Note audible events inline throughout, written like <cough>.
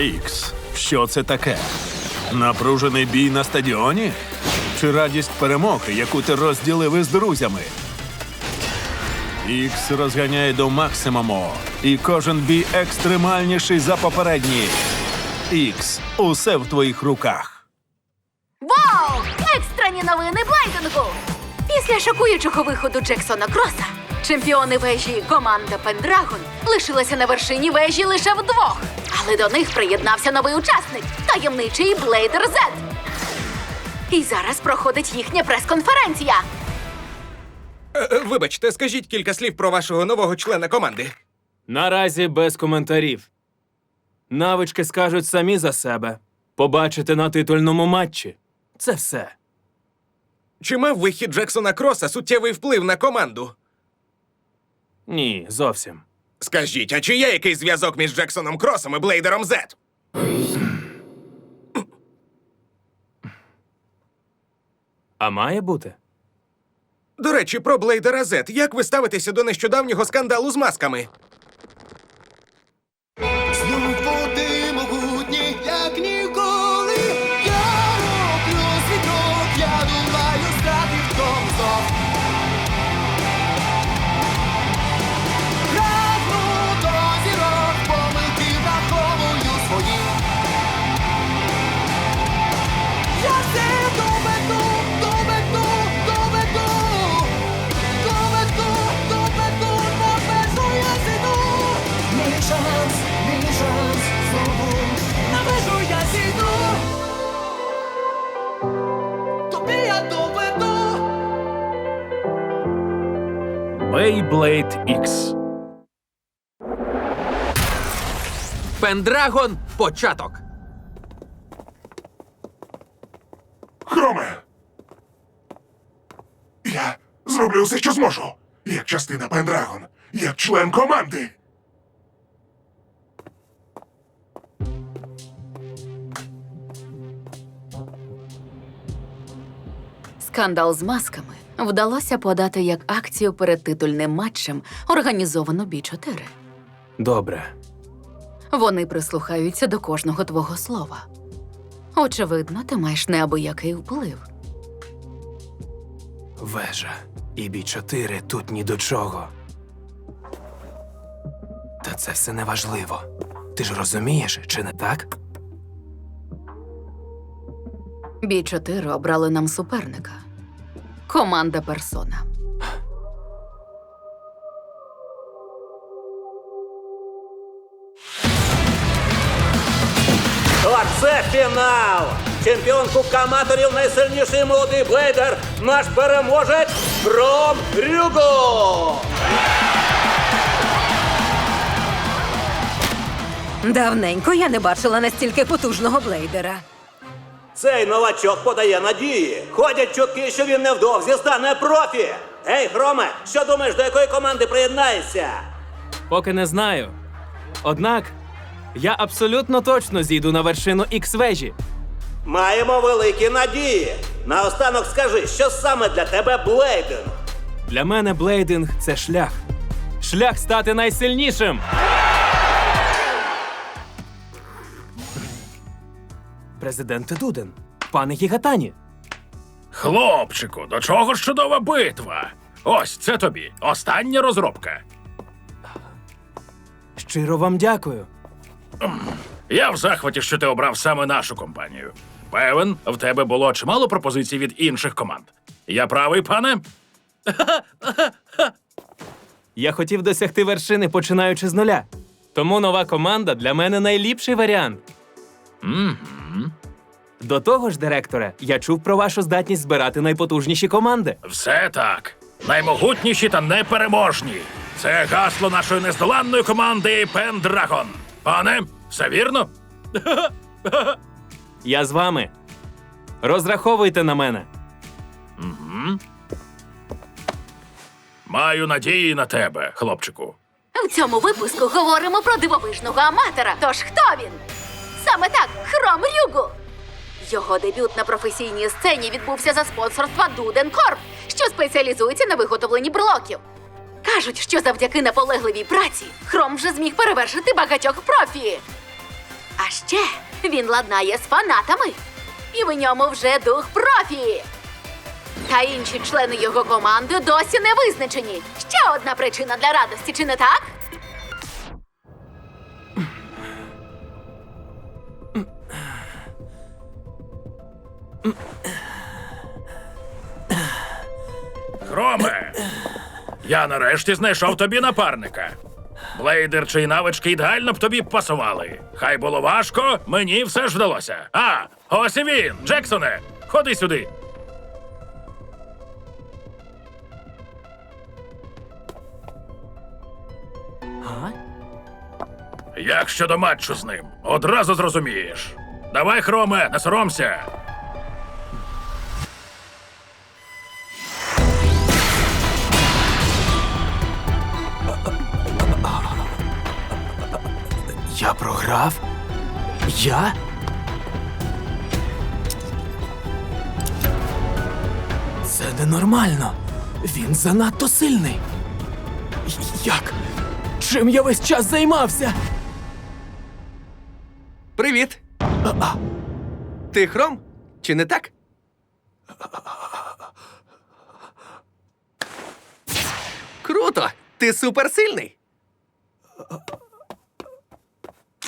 Ікс, що це таке? Напружений бій на стадіоні? Чи радість перемоги, яку ти розділив із друзями? Ікс розганяє до максимуму, і кожен бій екстремальніший за попередній. Ікс, усе в твоїх руках. Вау! Екстрені новини Блайдингу! Після шокуючого виходу Джексона Кроса чемпіони вежі команда Пендрагон лишилися на вершині вежі лише вдвох. Але до них приєднався новий учасник таємничий Блейдер Зет. І зараз проходить їхня прес-конференція. Е, е, Вибачте, скажіть кілька слів про вашого нового члена команди. Наразі без коментарів. Навички скажуть самі за себе. Побачите на титульному матчі. Це все. Чи мав вихід Джексона Кроса суттєвий вплив на команду? Ні, зовсім. Скажіть, а чи є якийсь зв'язок між Джексоном Кросом і Блейдером Зет? А має бути? До речі, про Блейдера Зет. Як ви ставитеся до нещодавнього скандалу з масками? Beyblade X. Пендрагон початок. Хроме! Я зроблю все, що зможу. Як частина Пендрагон, як член команди. Скандал з масками вдалося подати як акцію перед титульним матчем, організовану Бі 4 Добре. Вони прислухаються до кожного твого слова. Очевидно, ти маєш неабиякий вплив. Вежа. І бій 4 тут ні до чого. Та це все неважливо. Ти ж розумієш, чи не так? Бі 4 обрали нам суперника. Команда персона. Оце фінал! Чемпіон Кубка аматорів найсильніший молодий блейдер, наш переможець Ром Рюго! Давненько я не бачила настільки потужного блейдера. Цей новачок подає надії. Ходять чутки, що він невдовзі стане профі. Ей, Громе, що думаєш, до якої команди приєднаєшся? Поки не знаю. Однак я абсолютно точно зійду на вершину Ікс-вежі. Маємо великі надії. Наостанок скажи, що саме для тебе блейдинг? Для мене блейдинг це шлях. Шлях стати найсильнішим. Президенте Дуден, пане Гігатані. Хлопчику, до чого ж чудова битва? Ось це тобі. Остання розробка. Щиро вам дякую. Я в захваті, що ти обрав саме нашу компанію. Певен, в тебе було чимало пропозицій від інших команд. Я правий, пане? <laughs> Я хотів досягти вершини, починаючи з нуля. Тому нова команда для мене найліпший варіант. До того ж, директоре, я чув про вашу здатність збирати найпотужніші команди. Все так. Наймогутніші та непереможні. Це гасло нашої нездоланної команди Пендрагон. Пане, все вірно? <laughs> Я з вами. Розраховуйте на мене. Маю надії на тебе, хлопчику. В цьому випуску говоримо про дивовижного аматора. Тож хто він? Саме так, Хром Рюгу. Його дебют на професійній сцені відбувся за спонсорства Дуден Корп, що спеціалізується на виготовленні брелоків. Кажуть, що завдяки наполегливій праці Хром вже зміг перевершити багатьох профі. А ще він ладнає з фанатами. І в ньому вже дух профі. Та інші члени його команди досі не визначені. Ще одна причина для радості, чи не так? Хроме! Я нарешті знайшов тобі напарника. Блейдер чи навички ідеально б тобі пасували. Хай було важко, мені все ж вдалося. А, ось і він, Джексоне, ходи сюди. Як щодо матчу з ним? Одразу зрозумієш. Давай, Хроме, не соромся. Я програв? Я? Це ненормально. Він занадто сильний. Як? Чим я весь час займався? Привіт! Ти хром? Чи не так? Круто! Ти суперсильний!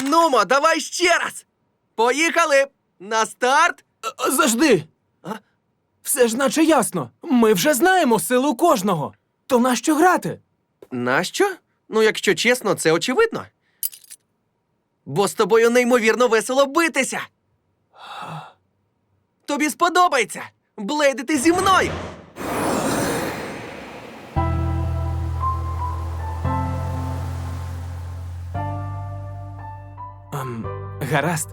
Нумо, давай ще раз! Поїхали! На старт! Е, Завжди. Все ж наче ясно. Ми вже знаємо силу кожного. То нащо грати? Нащо? Ну, якщо чесно, це очевидно. Бо з тобою неймовірно весело битися. Тобі сподобається блейдити зі мною. Гаразд.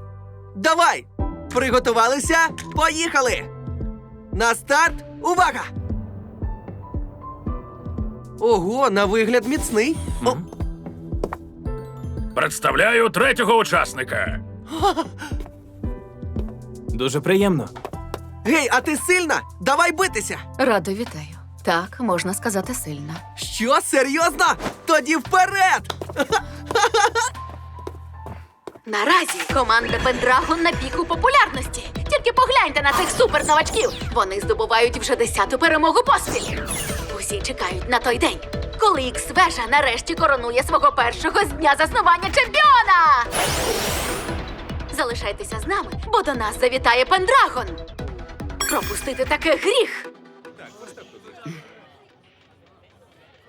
Давай! Приготувалися? Поїхали! На старт! Увага! Ого, на вигляд міцний. О, Представляю третього учасника. Дуже приємно. гей, а ти сильна? Давай битися! Радо вітаю. Так, можна сказати сильно. Що, серйозно? Тоді вперед! <laughs> Наразі команда Пендрагон на піку популярності. Тільки погляньте на цих суперновачків. Вони здобувають вже десяту перемогу поспіль. Усі чекають на той день, коли ікс вежа нарешті коронує свого першого з дня заснування чемпіона. Залишайтеся з нами, бо до нас завітає Пендрагон. Пропустити таке гріх.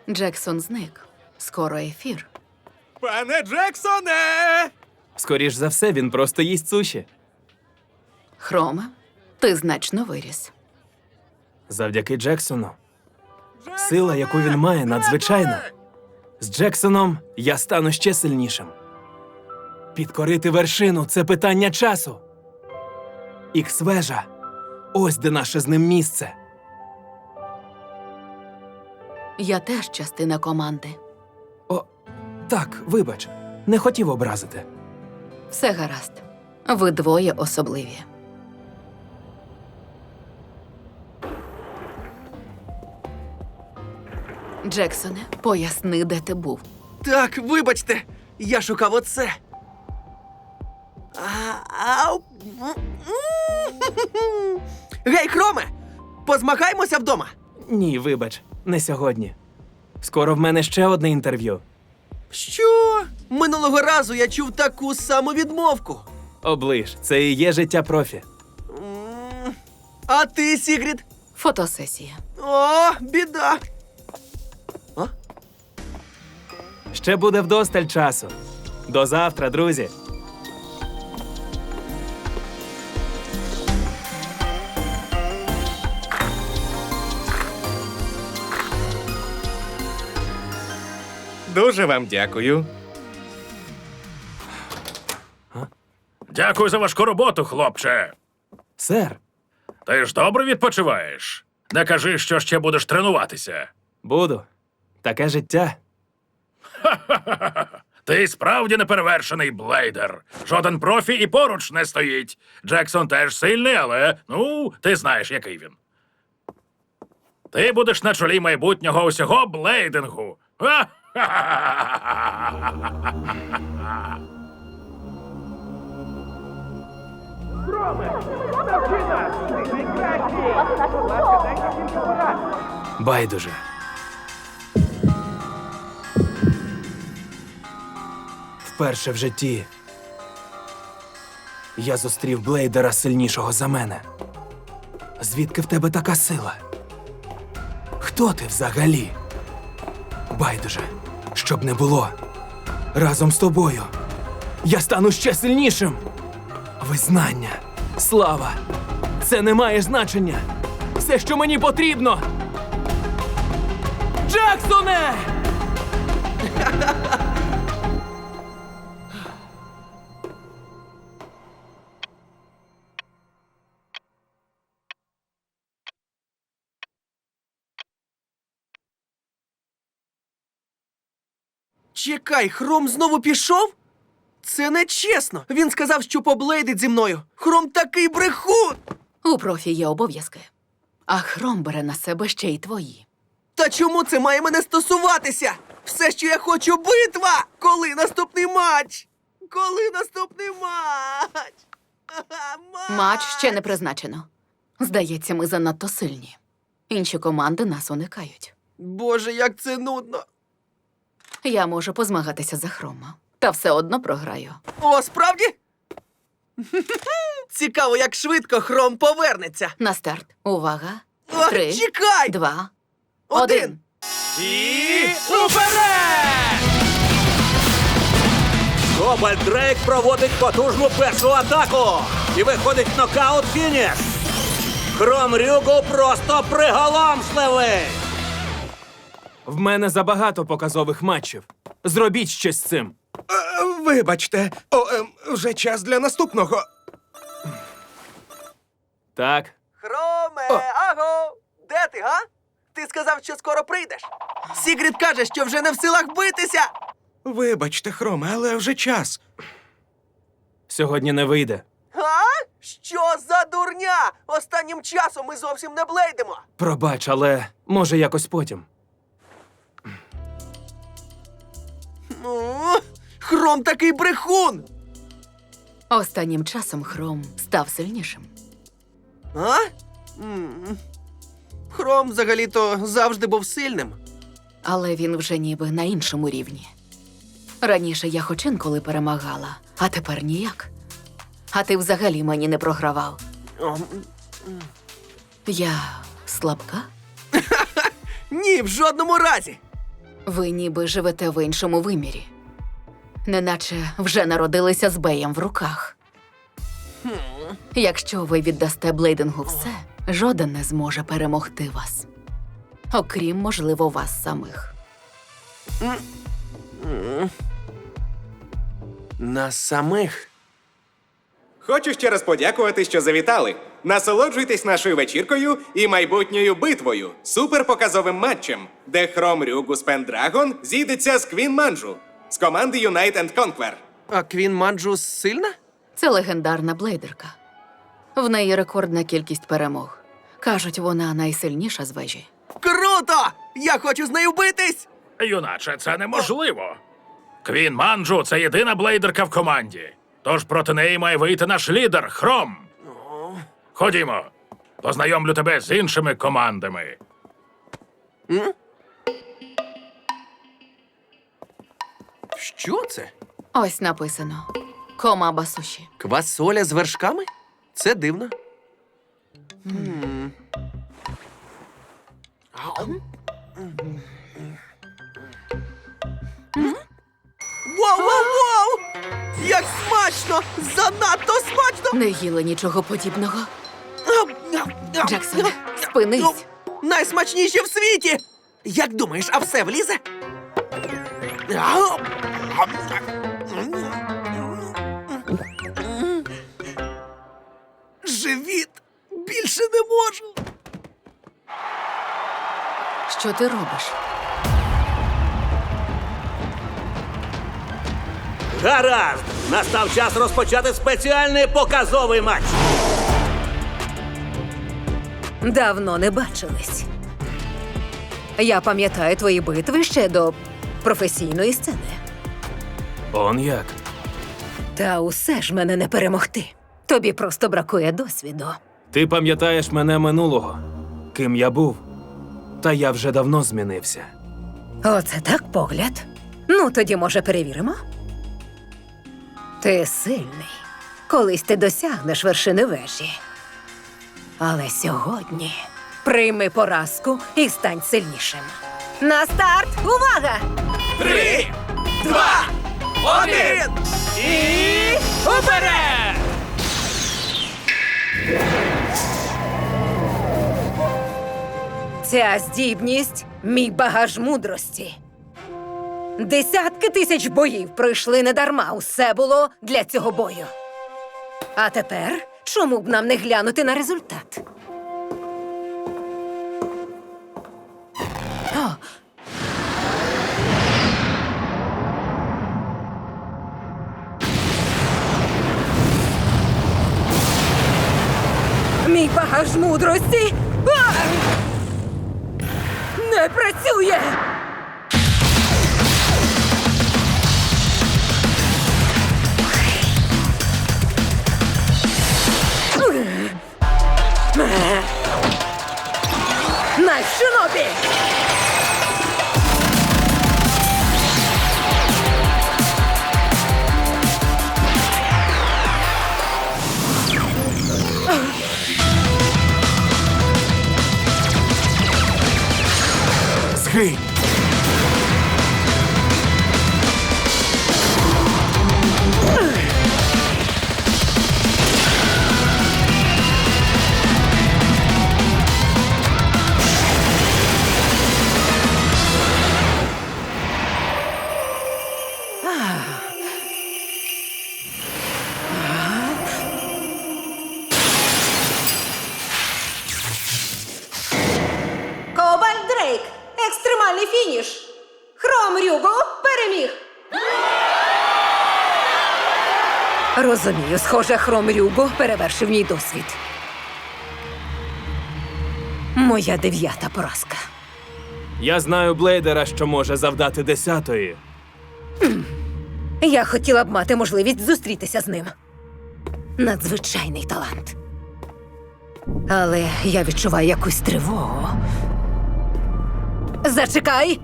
Джексон зник. Скоро ефір. Пане Джексоне! Скоріш за все, він просто їсть суші. Хроме, ти значно виріс. Завдяки Джексону. Сила, яку він має, надзвичайна. З Джексоном я стану ще сильнішим. Підкорити вершину це питання часу. Ікс-вежа. Ось де наше з ним місце. Я теж частина команди. О, так, вибач, не хотів образити. Все гаразд. Ви двоє особливі. Джексоне, поясни, де ти був. Так, вибачте, я шукав оце. А, ау. Гей, Хроме! Позмагаємося вдома. Ні, вибач, не сьогодні. Скоро в мене ще одне інтерв'ю. Що? Минулого разу я чув таку саму відмовку. Оближ, це і є життя профі. М, А ти, Сігрід? Фотосесія. О, біда. Ще буде вдосталь часу. До завтра, друзі. Дуже вам дякую. Дякую за важку роботу, хлопче. Сер, Ти ж добре відпочиваєш. Не кажи, що ще будеш тренуватися. буду. Таке життя. <laughs> Ти справді неперевершений блейдер. Жоден профі і поруч не стоїть. Джексон теж сильний, але ну, ти знаєш, який він. Ти будеш на чолі майбутнього усього блейдингу. Ха-ха-ха-ха-ха-ха-ха. Байдуже. Вперше в житті я зустрів блейдера сильнішого за мене. Звідки в тебе така сила? Хто ти взагалі? Байдуже, щоб не було. Разом з тобою я стану ще сильнішим. Визнання, слава. Це не має значення. Все, що мені потрібно. Джексоне! Чекай, Хром знову пішов? Це не чесно. Він сказав, що поблейдить зі мною. Хром такий брехун! У профі є обов'язки. А хром бере на себе ще й твої. Та чому це має мене стосуватися? Все, що я хочу, битва! Коли наступний матч? Коли наступний матч? <laughs> Ага, Матч ще не призначено. Здається, ми занадто сильні. Інші команди нас уникають. Боже, як це нудно. Я можу позмагатися за хрома, та все одно програю. О, справді? <laughs> Цікаво, як швидко Хром повернеться. На старт. Увага. О, Три, чекай! два, Один. один. І уперед! Кобальт Дрейк проводить потужну першу атаку і виходить в нокаут фініш. Хром Рюгу просто приголомшливий. В мене забагато показових матчів. Зробіть щось з цим. Е, Вибачте, О, ем, вже час для наступного. Так, Хроме, аго! Де ти, га? Ти сказав, що скоро прийдеш. Сігрід каже, що вже не в силах битися. Вибачте, Хроме, але вже час. сьогодні не вийде. Га? Що за дурня? Останнім часом ми зовсім не блейдемо. Пробач, але може якось потім. Ну, Хром такий брехун. Останнім часом хром став сильнішим. А? Хром взагалі-то завжди був сильним. Але він вже ніби на іншому рівні. Раніше я хоч інколи перемагала, а тепер ніяк. А ти взагалі мені не програвав. О, Я слабка? <laughs> ні, в жодному разі. Ви ніби живете в іншому вимірі. Неначе вже народилися з беєм в руках. Якщо ви віддасте блейдингу все, жоден не зможе перемогти вас. Окрім, можливо, вас самих. Нас самих. Хочу ще раз подякувати, що завітали. Насолоджуйтесь нашою вечіркою і майбутньою битвою, суперпоказовим матчем, де Хром Рюгус Пендрагон зійдеться з Квін Манджу з команди Unite and Conquer. А Квін Манджу сильна? Це легендарна блейдерка. В неї рекордна кількість перемог. Кажуть, вона найсильніша з вежі. Круто! Я хочу з нею битись! Юначе, це неможливо. Квін Манджу це єдина блейдерка в команді. Тож проти неї має вийти наш лідер Хром. Ходімо, познайомлю тебе з іншими командами. Що це? Ось написано: Кома Басуші. Квасоля з вершками? Це дивно. М. Ау. М? Вау, вау, вау! Як смачно! Занадто смачно! Не їла нічого подібного. Джексон, Джексон, спинись. Найсмачніші в світі! Як думаєш, а все влізе? Живіт! Більше не можу! Що ти робиш? Гаразд! Настав час розпочати спеціальний показовий матч. Давно не бачились. Я пам'ятаю твої битви ще до професійної сцени. Он як. Та усе ж мене не перемогти. Тобі просто бракує досвіду. Ти пам'ятаєш мене минулого, ким я був. Та я вже давно змінився. Оце так погляд. Ну, тоді, може, перевіримо. Ти сильний. Колись ти досягнеш вершини вежі. Але сьогодні прийми поразку і стань сильнішим. На старт! Увага! Три, два, один! І уперед! Ця здібність мій багаж мудрості. Десятки тисяч боїв пройшли недарма. Усе було для цього бою. А тепер чому б нам не глянути на результат? О, Мій багаж мудрості а! не працює. Найшинобі! Згинь! Кобальт Екстремальний фініш! Хром Рюго переміг! Розумію, схоже, Хром Рюго перевершив мій досвід. Моя дев'ята поразка. Я знаю Блейдера, що може завдати десятої. Я хотіла б мати можливість зустрітися з ним. Надзвичайний талант. Але я відчуваю якусь тривогу. Зачекай!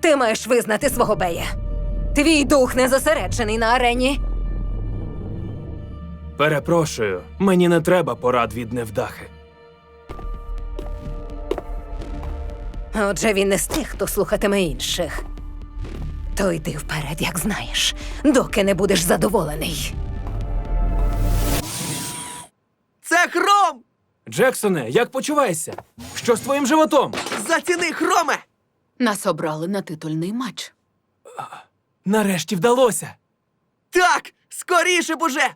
Ти маєш визнати свого бея. Твій дух не зосереджений на арені. Перепрошую, мені не треба порад від невдахи. Отже, він не з тих, хто слухатиме інших. То йди вперед, як знаєш, доки не будеш задоволений. Це хром! Джексоне, як почуваєшся? Що з твоїм животом? Заціни хроме! Нас обрали на титульний матч. Нарешті вдалося. Так! Скоріше б уже!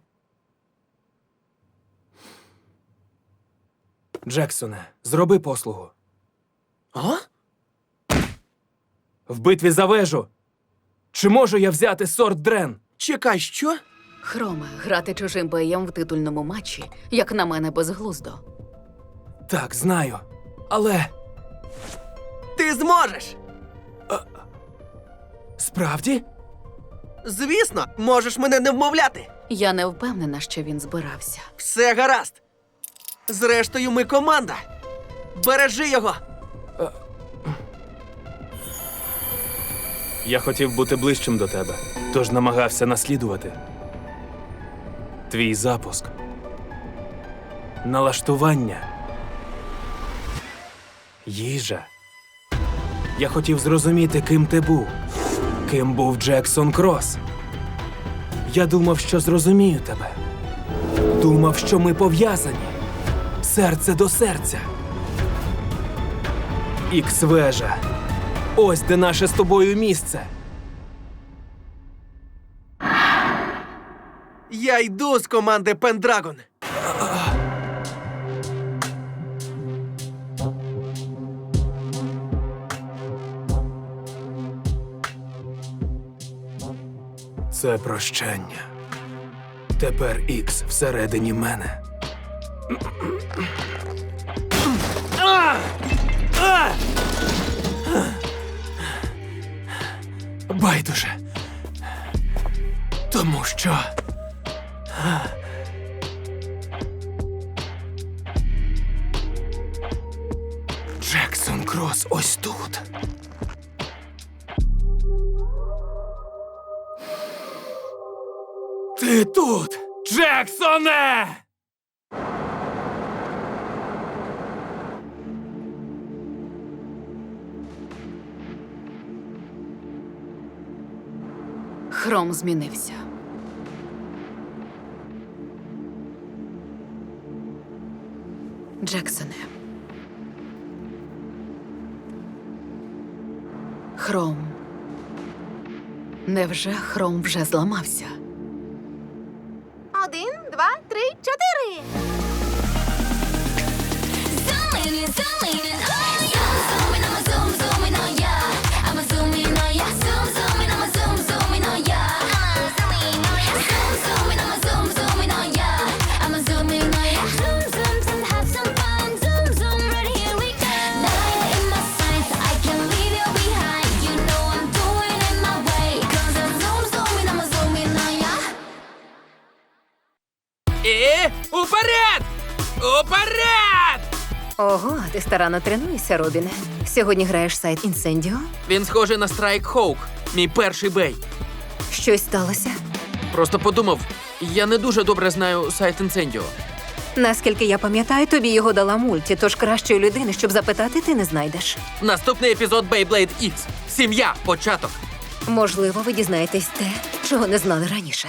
Джексоне, зроби послугу. А? В битві за вежу. Чи можу я взяти сорт Дрен? Чекай, що? Хроме, грати чужим боєм в титульному матчі, як на мене, безглуздо. Так, знаю. Але Ти зможеш! справді? Звісно, можеш мене не вмовляти. Я не впевнена, що він збирався. Все гаразд. Зрештою, ми команда. Бережи його! Я хотів бути ближчим до тебе, тож намагався наслідувати. Твій запуск. Налаштування. Їжа. Я хотів зрозуміти, ким ти був. Ким був Джексон Крос. Я думав, що зрозумію тебе. Думав, що ми пов'язані. Серце до серця. Ікс-вежа. Ось де наше з тобою місце. Я йду з команди Пендрагон. Це прощання. Тепер Ікс всередині мене. Байдуже. Тому що Джексоне! Хром змінився. Джексоне. Хром. Невже хром вже зламався? Ого, ти старанно тренуєшся, Робіне. Сьогодні граєш сайт Інсендіо? Він схожий на Страйк Хоук, мій перший бей. Щось сталося? Просто подумав, я не дуже добре знаю сайт Інсендіо. Наскільки я пам'ятаю, тобі його дала мульті, тож кращої людини, щоб запитати, ти не знайдеш. Наступний епізод Beyblade X. Сім'я, початок. Можливо, ви дізнаєтесь те, чого не знали раніше.